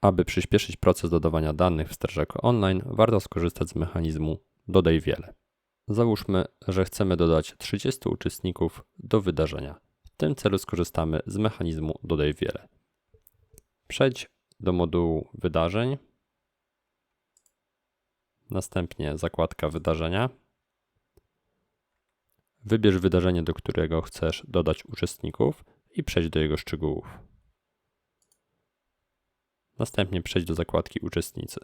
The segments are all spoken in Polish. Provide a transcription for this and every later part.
Aby przyspieszyć proces dodawania danych w strażaku online, warto skorzystać z mechanizmu Dodaj wiele. Załóżmy, że chcemy dodać 30 uczestników do wydarzenia. W tym celu skorzystamy z mechanizmu Dodaj wiele. Przejdź do modułu wydarzeń, następnie zakładka wydarzenia. Wybierz wydarzenie, do którego chcesz dodać uczestników i przejdź do jego szczegółów. Następnie przejdź do zakładki Uczestnicy.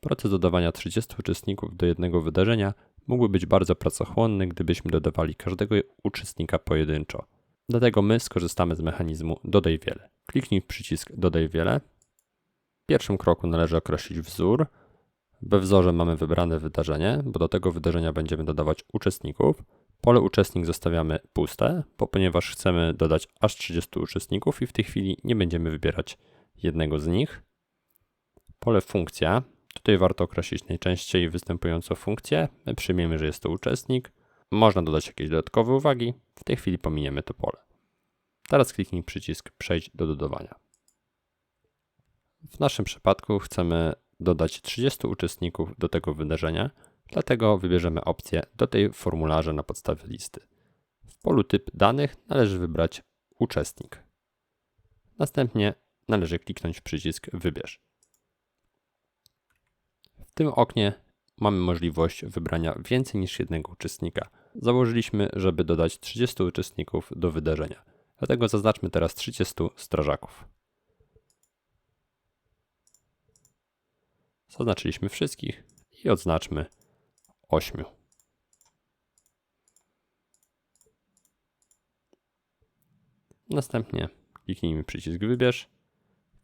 Proces dodawania 30 uczestników do jednego wydarzenia mógłby być bardzo pracochłonny, gdybyśmy dodawali każdego uczestnika pojedynczo. Dlatego my skorzystamy z mechanizmu Dodaj wiele. Kliknij w przycisk Dodaj wiele. W pierwszym kroku należy określić wzór. We wzorze mamy wybrane wydarzenie, bo do tego wydarzenia będziemy dodawać uczestników. Pole uczestnik zostawiamy puste, bo ponieważ chcemy dodać aż 30 uczestników i w tej chwili nie będziemy wybierać jednego z nich. Pole funkcja. Tutaj warto określić najczęściej występującą funkcję. My przyjmiemy, że jest to uczestnik. Można dodać jakieś dodatkowe uwagi. W tej chwili pominiemy to pole. Teraz kliknij przycisk Przejdź do dodawania. W naszym przypadku chcemy dodać 30 uczestników do tego wydarzenia, dlatego wybierzemy opcję Dodaj formularze na podstawie listy. W polu typ danych należy wybrać uczestnik. Następnie należy kliknąć przycisk Wybierz. W tym oknie mamy możliwość wybrania więcej niż jednego uczestnika. Założyliśmy, żeby dodać 30 uczestników do wydarzenia. Dlatego zaznaczmy teraz 30 strażaków. Zaznaczyliśmy wszystkich i odznaczmy 8. Następnie kliknijmy przycisk Wybierz.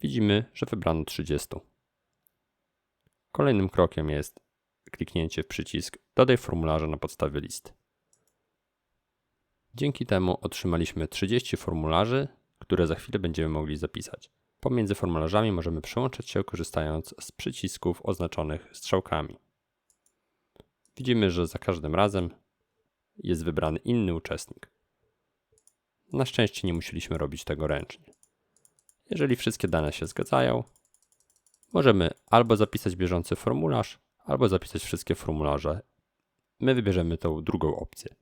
Widzimy, że wybrano 30. Kolejnym krokiem jest kliknięcie w przycisk Dodaj formularze na podstawie list. Dzięki temu otrzymaliśmy 30 formularzy, które za chwilę będziemy mogli zapisać. Pomiędzy formularzami możemy przełączać się korzystając z przycisków oznaczonych strzałkami. Widzimy, że za każdym razem jest wybrany inny uczestnik. Na szczęście nie musieliśmy robić tego ręcznie. Jeżeli wszystkie dane się zgadzają, możemy albo zapisać bieżący formularz, albo zapisać wszystkie formularze. My wybierzemy tą drugą opcję.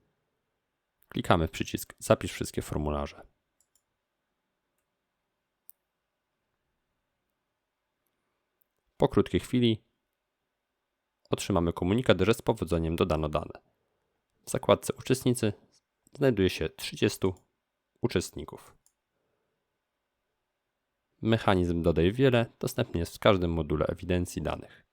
Klikamy w przycisk Zapisz wszystkie formularze. Po krótkiej chwili otrzymamy komunikat, że z powodzeniem dodano dane. W zakładce Uczestnicy znajduje się 30 uczestników. Mechanizm Dodaj Wiele dostępny jest w każdym module ewidencji danych.